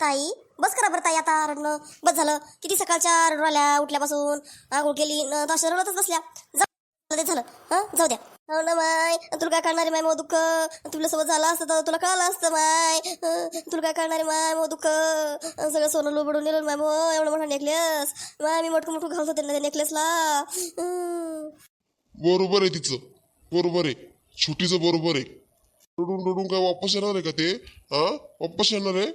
ताई बस करा बरं ताई आता रडणं बस झालं. किती सकाळच्या रडू आल्या उठल्यापासून आंघोळ केली न अशा रडतच बसल्या. जाऊ झालं हां? जाऊ द्या. हो ना माय तुला काय कळणार माय मग दुःख? तुला सोबत झालं असतं तर तुला कळलं असतं माय. तुला काय कळणार माय मग दुःख? सगळं सोनं लोबडून नेलं माय मग एवढं मोठा नेकलेस माय मी मोठं मोठं घालत होते ना त्या नेकलेसला बरोबर आहे तिचं. बरोबर आहे. छुटीचं बरोबर आहे. रडून रडून काय वापस येणार आहे का ते हा वापस येणार आहे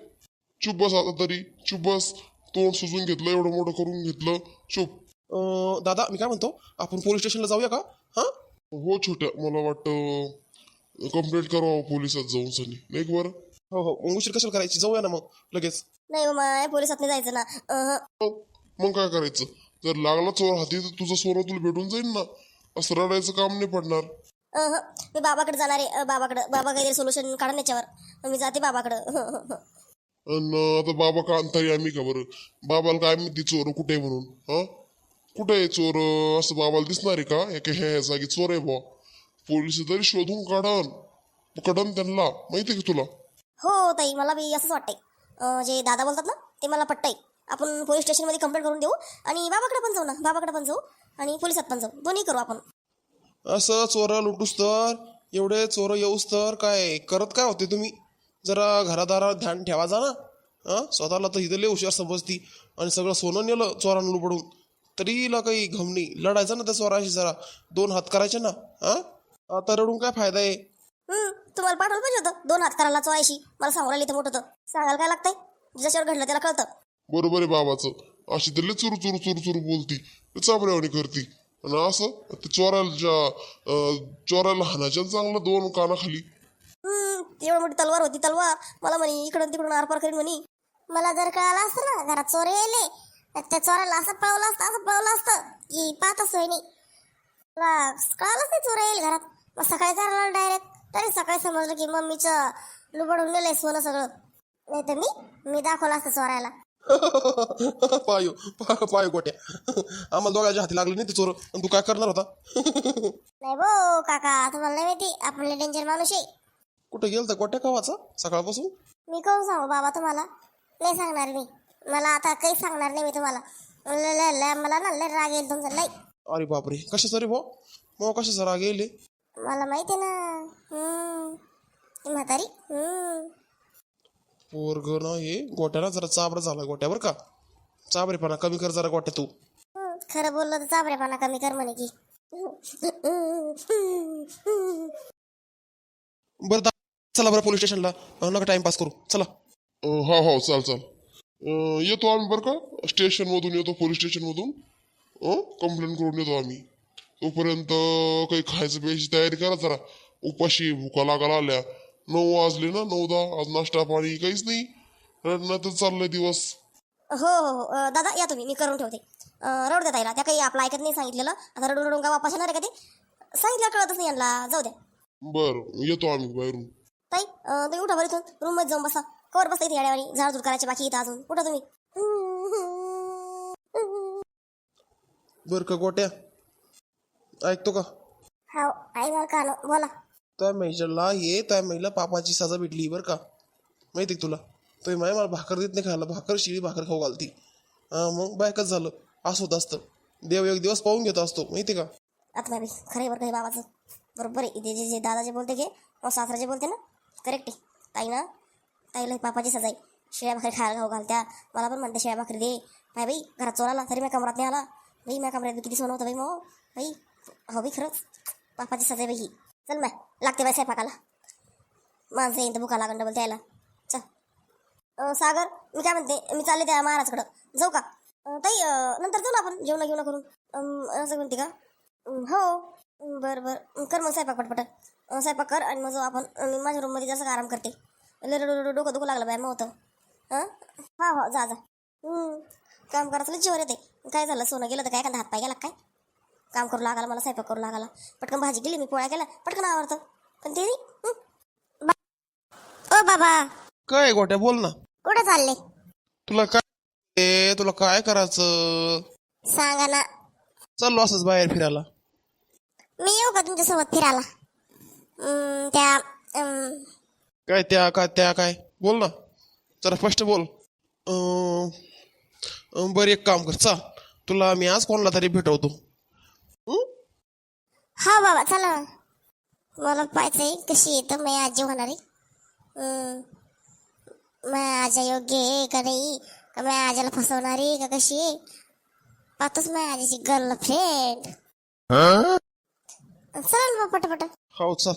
चुप बस आता तरी चुप बस तोंड सुजून घेतलं एवढं मोठं करून घेतलं चुप अं, दादा मी काय म्हणतो आपण पोलीस स्टेशनला जाऊया का हां हो छोट्या मला वाटतं कंप्लेंट करावं पोलिसात जाऊन सनी नाही का बरं हो हो मग उशीर कशाला करायची जाऊया ना मग लगेच नाही हो माय पोलिसात नाही जायचं ना मग मग काय करायचं जर लागला चोर हाती तर तुझं सोनं तुला भेटून जाईल ना असं रडायचं काम नाही पडणार मी बाबाकडे जाणार आहे. बाबाकडे बाबा काहीतरी सोल्युशन काढून याच्यावर. मी जाते बाबाकडं. हं, हं, हं. आता बाबा का अंतरी आम्ही का बरं? बाबाला काय माहिती चोर कुठे आहे म्हणून? हा कुठे आहे चोर? असं बाबाला दिसणार आहे का? एका ह्या जागी चोर आहे बा पोलीस तरी शोधून काढन. पकडन त्यांना. माहिती आहे का तुला? हो ताई. मला बी असंच वाटतंय. अं, जे दादा बोलतात ना ते मला पटतंय. आपण पोलीस स्टेशनमध्ये कंप्लेंट करून देऊ. आणि बाबाकडे पण जाऊ ना. बाबाकडे पण जाऊ. आणि पोलिसात पण जाऊ. दोन्ही करू आपण. असं चोर लुटूस तर एवढे चोर येऊस तर काय? करत काय होते तुम्ही? जरा घरादारावर ध्यान ठेवा जा ना. हां? स्वतःला तर इथं लय हुशार समजती. आणि सगळं सोनं नेलं चोरानं लुबडून. तरी हिला काही घम नाही लढायचं ना त्या चोराशी जरा. दोन हात करायचे ना. हां? आता रडून काय फायदा आहे? हं, तुम्हाला पाठवलं पाहिजे होतं. दोन हात करायला चोरायशी मला सांगू राहिली तर मोठं तर सांगायला काय लागतंय? ज्याच्यावर घडलं त्याला कळतं. बरोबर आहे बाबाचं. अशी तर लय चुरू चुरू चुरू चुरू बोलती चाबऱ्यावानी करती. आणि असं? ते चोराला अं, चोराला हाणाच्या चांगलं दोन कानाखाली. हं, तेव्हा मोठी तलवार होती तलवार. मला म्हणे इकडून तिकडून आरपार करीन म्हणे. मला जर कळालं असतं ना घरात चोर येले त्या चोराला असं पळवलं असतं असं पळवलं असतं. की पाहतच सोय नाही मला कळालंच नाही चोर येईल घरात. मग सकाळी करायला डायरेक्ट तरी सकाळी समजलं की मम्मीचं लुबडून नेलंय सोनं सगळं. नाही तर मी मी दाखवलं असतं चोरायला पायो पा- पायो गोट्या. आम्हाला दोघांच्या हाती लागले नाही ते चोर. आणि तू काय करणार होता? नाही भो काका तुम्हाला नाही माहिती आपले डेंजर माणूस आहे. कुठे गेलं तर गोट्या कावाचा? सकाळपासून? मी कोण सांगू बाबा तुम्हाला? नाही सांगणार मी. मला आता काही सांगणार नाही मी तुम्हाला. मला ना लय राग येईल तुमचा लय. अरे बापरे कशाचं रे भाऊ मग कशाचं राग गेले मला माहिती आहे ना. हम्म. ती म्हातारी. हम्म. पोरग ना हे गोट्याला जरा चाबरा झाला गोट्यावर का. चाबरेपणा कमी कर जरा गोट्या तू. खरं बोललं तर चाबरेपणा कमी कर म्हणे की. बरं दा चला बरं पोलीस स्टेशनला. अं, नका टाइमपास करू. चला. अं, हा हो चाल चाल. अं, येतो आम्ही बरं का? स्टेशनमधून येतो पोलीस स्टेशनमधून. कंप्लेंट करून येतो आम्ही. तोपर्यंत काही खायचं प्यायची तयारी करा जरा. उपाशी भुका लागायला आल्या नऊ वाजले ना नऊ दहा आज नाश्ता पाणी काहीच नाही. रडण्यातच चाललंय दिवस. हो हो हो. अं, दादा या तुम्ही मी करून ठेवते. अं, रडू द्या ताईला. त्या काही आपलं ऐकत नाही सांगितलेलं. आता रडून रडून का वापस येणार आहे का ते? सांगितलं कळतच नाही यांना. जाऊ द्या. बरं येतो आम्ही बाहेरून. ताई अं, तुम्ही उठा बरं इथून. रूममध्ये जाऊन बसा. कवर बसता इथे येड्यावानी झाडझूड करायचे बाकी इथं अजून. उठा तुम्ही. बरं का गोट्या. ऐकतो का? हो आई मला का बोला. त्या मेजरला ये त्या मेजला पापाची सजा भेटली बरं का. माहिती आहे तुला? तो माय मला भाकर देत नाही खायला भाकर शिळी भाकर खाऊ घालती. मग बायकच झालं. असं होत असतं. देव एक दिवस पाहून घेतो असतो. माहिती आहे का? आता नाही खरे बरं काही बाबाचं. बरोबर आहे. इथे जे जे दादा जे बोलते घे मग सासरा जे बोलते ना? करेक्ट आहे. ताई ना? ताईला पापाची सजाई शिळ्या भाकरी खायला खाऊ घालत्या. मला पण म्हणते शिळ्या भाकरी दे. बाय बाई घरात चोर आला तरी मी कमरात नाही आला. बाई माझ्या कमऱ्यात किती सोनं होतं बाई मग? बाई हो बाई खरंच. पापाची सजाई बाई ही. चल माय लागते बाय स्वयंपाकाला. माणसं येईन तर भुका लागण डबल द्यायला. चल. अं, सागर मी काय म्हणते मी चालले त्या महाराजकडं. जाऊ का? अं, ताई अं, नंतर जाऊ ना आपण. जेवण घेऊन करून. अं, असं म्हणते का? अं, हो. अं, बरं बरं. कर मग स्वयंपाक पटपट. अं, स्वयंपाक कर आणि मग जाऊ आपण. अं, मी माझ्या रूममध्ये जसं आराम करते. लय रडू रडू डोकं दुखू लागलं बाय मग होतं. हां हा हो जा जा. हं, काम करायचं लय जीवर येते. काय झालं? सोनं गेलं तर काय एखादा हात पाय गेला काय? काम करू लागाला मला स्वयंपाक करू लागाला पटकन भाजी गेली मी पोळ्या केल्या पटकन आवडतं पण ते नाही हं. बा- ओ बाबा. काय गोट्या बोल ना. कुठं चालले? तुला काय ए, तुला काय करायचं? सांगा ना. चाललो असंच बाहेर फिरायला. मी येऊ का तुमच्यासोबत फिरायला? अं, त्या अं, काय त्या काय त्या काय? बोल ना. जरा स्पष्ट बोल. अं, अं, बरं एक काम कर चाल. तुला मी आज कोणाला तरी भेटवतो? हा बाबा चला. मला पाहायचंय कशी येतं मी आजी होणार आहे. माझ्या आजा योग्य आहे का नाही? का माझ्या आजाला फसवणार आहे का कशी आहे? पाहतोच माझ्या आजीची गर्लफ्रेंड चला ना पटापट. हो चाल.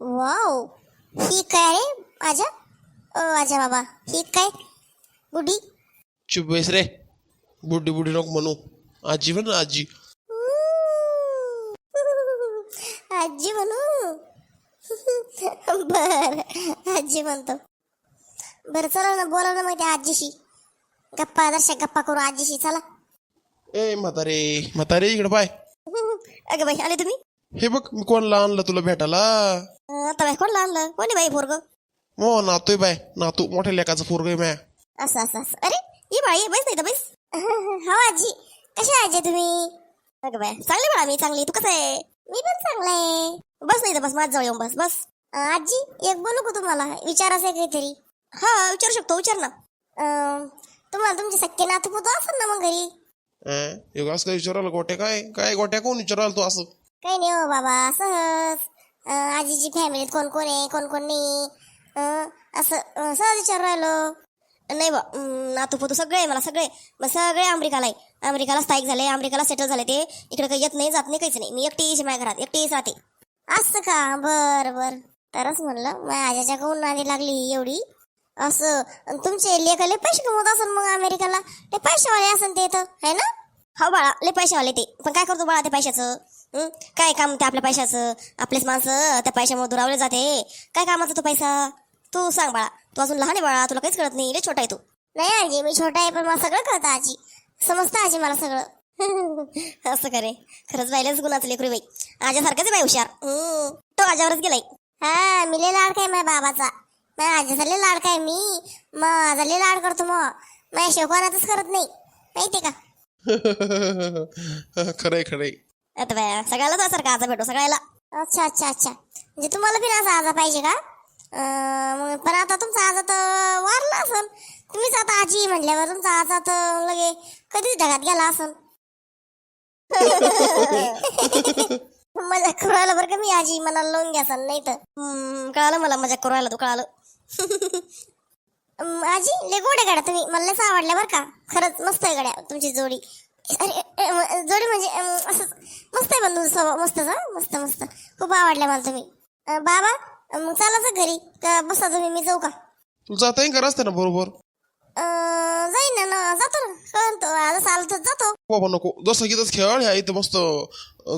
वाव ही काय रे आजा? ओ आजा बाबा ही काय? गुडी चुप बैस रे. बुड्डी बुड्डी नको म्हणू. आजी म्हण आजी. बर आजी म्हणतो. बरं चला ना बोला ना मग त्या आजीशी. गप्पा दर्शक गप्पा करू आजीशी चला. ए म्हातारे म्हातारे इकडे पाय. अगं बाई आले तुम्ही? हे बघ मी कोणाला आणलं तुला भेटायला? आता बाई कोण आणलं? कोणी बाई पोरग? मो नातोय बाय. नातू मोठ्या लेकाचं पोरग आहे म्या. असं असं असं. अरे ये बाई बैस नाही तर बैस. हा आजी. कशी आजी तुम्ही? अगं बाय चांगली बाळा मी चांगली. तू कसं आहे? मी पण चांगला आहे. बस नाही तर बस माझ येऊन बस बस. आजी एक बोलू का तुम्हाला? विचारायचं आहे काहीतरी. हा विचारू शकतो विचार ना. अं, तुम्हाला तुमचे सख्खे नातू पुतो असेल ना मग घरी? असं काय विचारायला गोट्या काय? काय गोट्या कोण विचारायला तू असं? काही नाही हो बाबा सहज. अं, आजीची फॅमिलीत कोण कोण आहे कोण कोण नाही. अं, असं अं, सहज विचार राहिलो. नाही बा अं, नातू पोतू सगळे आहे मला सगळे. मग सगळे अमेरिकाला आहे. अमेरिकाला स्थायिक झाले अमेरिकाला सेटल झाले ते. इकडे काही येत नाही जात नाही काहीच नाही. मी एकटीच आहे माझ्या घरात एकटीच राहते. असं का? बर बर. तरच म्हणलं. माझ्या आजाच्या काहून नादी लागली एवढी? असं. तुमचे लेखाले पैसे कमवत असेल मग अमेरिकाला? ते पैसेवाले असेल ते तर है ना? हो बाळा लय पैसेवाले ते. पण काय करतो बाळा ते पैशाचं? काय काम ते आपल्या पैशाचं? आपलेच माणसं त्या पैशामुळे दुरावले जाते. काय कामाचा तो पैसा? तू सांग बाळा. तू अजून लहान आहे बाळा तुला काहीच कळत नाही. रे छोटा आहे तू. नाही आजी मी छोटा आहे पण मला सगळं कळतं आजी. समजतं आजी मला सगळं. असं करे खरंच बायलाच गुणाचं लेकरू बाई. आज्यासारखंच आहे बाई हुशार. तो आज्यावरच गेलाय. हा मी लय लाड काय माझ्या बाबाचा? माझ्या आजीचा लय लाड काय मी? माझा लय लाड करतो मग माझ्या शेवकानातच करत नाही. माहितीये का? खरंय खरंय. आता बाया सगळ्याला तो सारखा आजा भेटो सगळ्याला. अच्छा अच्छा अच्छा. म्हणजे तुम्हाला पण असा आजा पाहिजे का? अं, मग पण आता तुमचा आजा तर वारला असन. तुम्हीच आता आजी म्हटल्यावर तुमचा आजा तर लगे कधीच ढगात गेला असन. मजा करू बरं का मी आजी मला लावून घ्या नाही तर कळालं मला मजा करू तू कळालं. आजी ले गोड्या गाड्या तुम्ही. मला लस आवडल्या बरं का. खरंच मस्त आहे गाड्या तुमची जोडी. अरे जोडी म्हणजे असं मस्त आहे बंधू स्वभाव मस्तच हा? मस्त मस्त. खूप आवडल्या मला तुम्ही. बाबा मग चालायचं घरी. का बसा तुम्ही मी जाऊ का? तू जाता का रस्त्यानं बरोबर. जाईन ना ना जातो ना. कळतो आता चालतो जातो. बाबा नको. जसं की इथंच खेळ ह्या इथं मस्त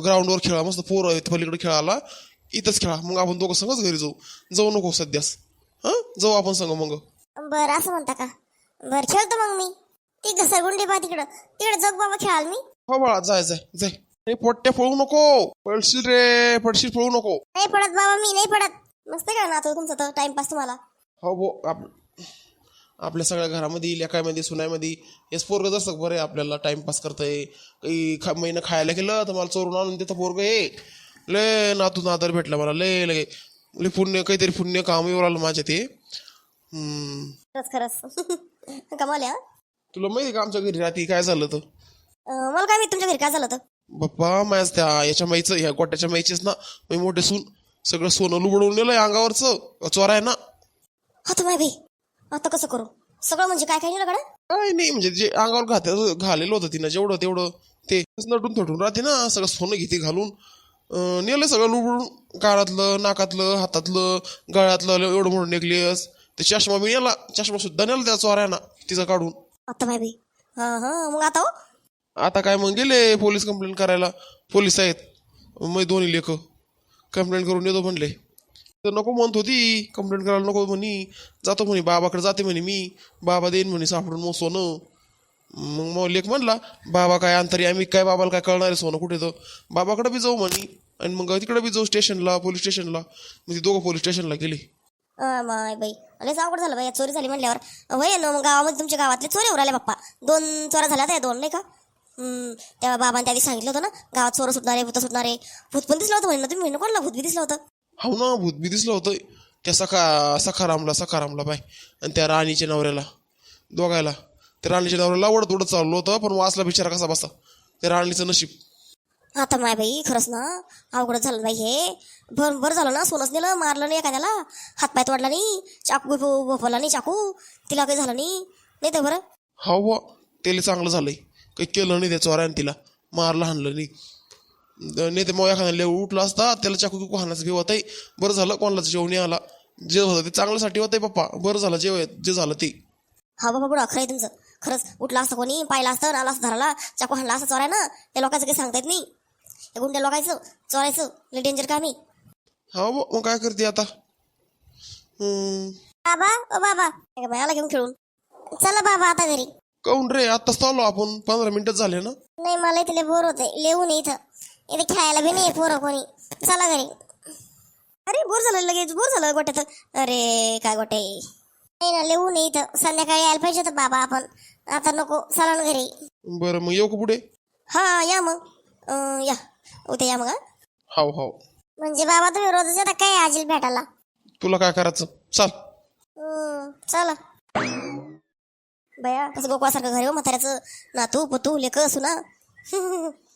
ग्राउंडवर खेळा मस्त पोरं आहेत पलीकडे खेळायला. इथंच खेळा. मग आपण दोघं संगच घरी जाऊ. जाऊ नको सध्यास. हां? जाऊ आपण संग मग. बरं असं म्हणता का? बरं खेळतो मग मी. ती घसरगुंडी पा तिकडं. तिकडं जग बाबा खेळाल मी. हो बाळा जाय जाय जाय. अरे पोट्ट्या पळू नको. पळशील रे पडशील पळू नको. नाही पडत बाबा मी नाही पडत. मस्त का ना तुमचं तर टाइमपास तुम्हाला. हो भो आप आपल्या सगळ्या घरामध्ये लेकायमध्ये सुनायमध्ये हेच पोरग जसं बरं आहे आपल्याला टाइमपास करतंय. काही खा महिना खायला गेलं तर मला चोरून आणून देतं पोरग हे. लय नातू नादर भेटला मला लय लय. लय पुण्य काहीतरी पुण्य काम येऊ राहिलं माझ्या ते. खरंच खरंच. आहे, तुला माहिती आहे का आमच्या घरी रात्री काय झालं तर मला काय माहीत तुमच्या घरी काय झालं होतं? बाप्पा माझ्या त्या याच्या माईचं ह्या गोट्याच्या माईचीच ना मी मोठे सून सगळं सोनं लुबडवून नेलंय अंगावरचं. चोराय ना? हा तर माय भाई आता कसं करू? सगळं म्हणजे काय काय नाही गड्या काय नाही म्हणजे जे अंगावर घात घालेलं होतं तिनं जेवढं तेवढं ते नटून थटून राहते ना सगळं सोनं घेते घालून. अं, नेलं सगळं लुबडून काळातलं नाकातलं हातातलं गळ्यातलं एवढं मोठं नेकलेस ते चष्मा बी नेला चष्मा सुद्धा नेला त्या चोऱ्याना तिचा काढून. आता माय हा हा मग आता हो? आता काय मग गेले पोलीस कंप्लेंट करायला? पोलीस आहेत. मग दोन्ही लेख कंप्लेंट करून येतो म्हणले. तर नको म्हणत होती. कंप्लेंट करायला नको म्हणे. जातो म्हणे. बाबाकडे जाते म्हणे मी. बाबा देईन म्हणे सापडून मग सोनं मग मग लेख म्हणला बाबा काय अंतरी आम्ही काय बाबाला काय कळणार आहे सोनं कुठे तर? बाबाकडे बी जाऊ म्हणे. आणि मग तिकडे बी जाऊ स्टेशनला पोलीस स्टेशनला. मग ती दोघं पोलीस स्टेशनला गेले. माय बाई. लयच अवघड झालं बाई. चोरी झाली म्हणल्यावर. वय ना मग गावामध्ये तुमच्या गावातले चोरी उराले बाप्पा. दोन चोऱ्या झाल्या त्या दोन नाही का? तेव्हा बाबांनी त्या दिवशी सांगितलं होतं ना गावात चोर सुटणारे भूत सुटणारे. भूत पण दिसलं होतं म्हणे ना तुम्ही. म्हणणं कोणाला भूत बी दिसलं होतं? हो ना भूत बी दिसलं होतं. त्या सखा सखारामला सखारामला बाय. आणि त्या राणीच्या नवऱ्याला दोघायला. त्या राणीच्या नवऱ्याला ओढत ओढत चाललो होतं पण वाचला बिचारा कसा बसा त्या राणीचं नशीब. आता माय बाई खरंच ना अवघडच झालं बाई हे. भर बरं झालं ना सोनच नेलं मारलं नाही एखाद्याला. हातपाय तोडला नाही चाकू भोपला नाही चाकू. तिला काही झालं नाही. नाही तर बरं. हा बुवा त्याला चांगलं झालंय. काही केलं नाही त्या चोऱ्यानं तिला. मारलं हाणलं नाही. नाही तर मग एखाद्या उठला असता त्याला चाकू किकू हाणायचं भेव होतंय. बरं झालं कोणाला जेवणी आला जे होतं ते चांगल्यासाठी होतंय पप्पा. बरं झालं जे जे झालं ते. हा बाबा बुडा खरं आहे तुमचं. खरंच उठला असतं कोणी पाहिला असतं आला असतं धराला चाकू हाणला असं चोराय ना त्या लोकांचं काही सांगता येत नाही. त्या गुंड्या लोकायचं चोरायचं लय डेंजर काम आहे हा बुवा मग काय करते आता? हम्म. बाबा ओ बाबा. बाई आला घेऊन खेळून. चला बाबा आता घरी. काऊन रे आत्ताच चाललो आपण. पंधरा मिनिटं झाले ना? नाही मला इथे बोर होते लिहून इथं. इथे खेळायला बी नाही पोरं कोणी. चला घरी. अरे बोर झालं लगेच बोर झालं गोट्यात. अरे काय गोटे नाही ना लिहून इथं. संध्याकाळी यायला पाहिजे होतं बाबा आपण. आता नको चला ना घरी. बरं मग येऊ का पुढे? हा या मग. अं, या. उद्या या मग हा. हाव हाव. म्हणजे बाबा तुम्ही रोजच येता काय आजील भेटायला? तुला काय करायचं? चाल. हम्म, चला. बया कसं गोकुळासारखं घरी हो म्हाताऱ्याचं. नातू पतू लेक सुना.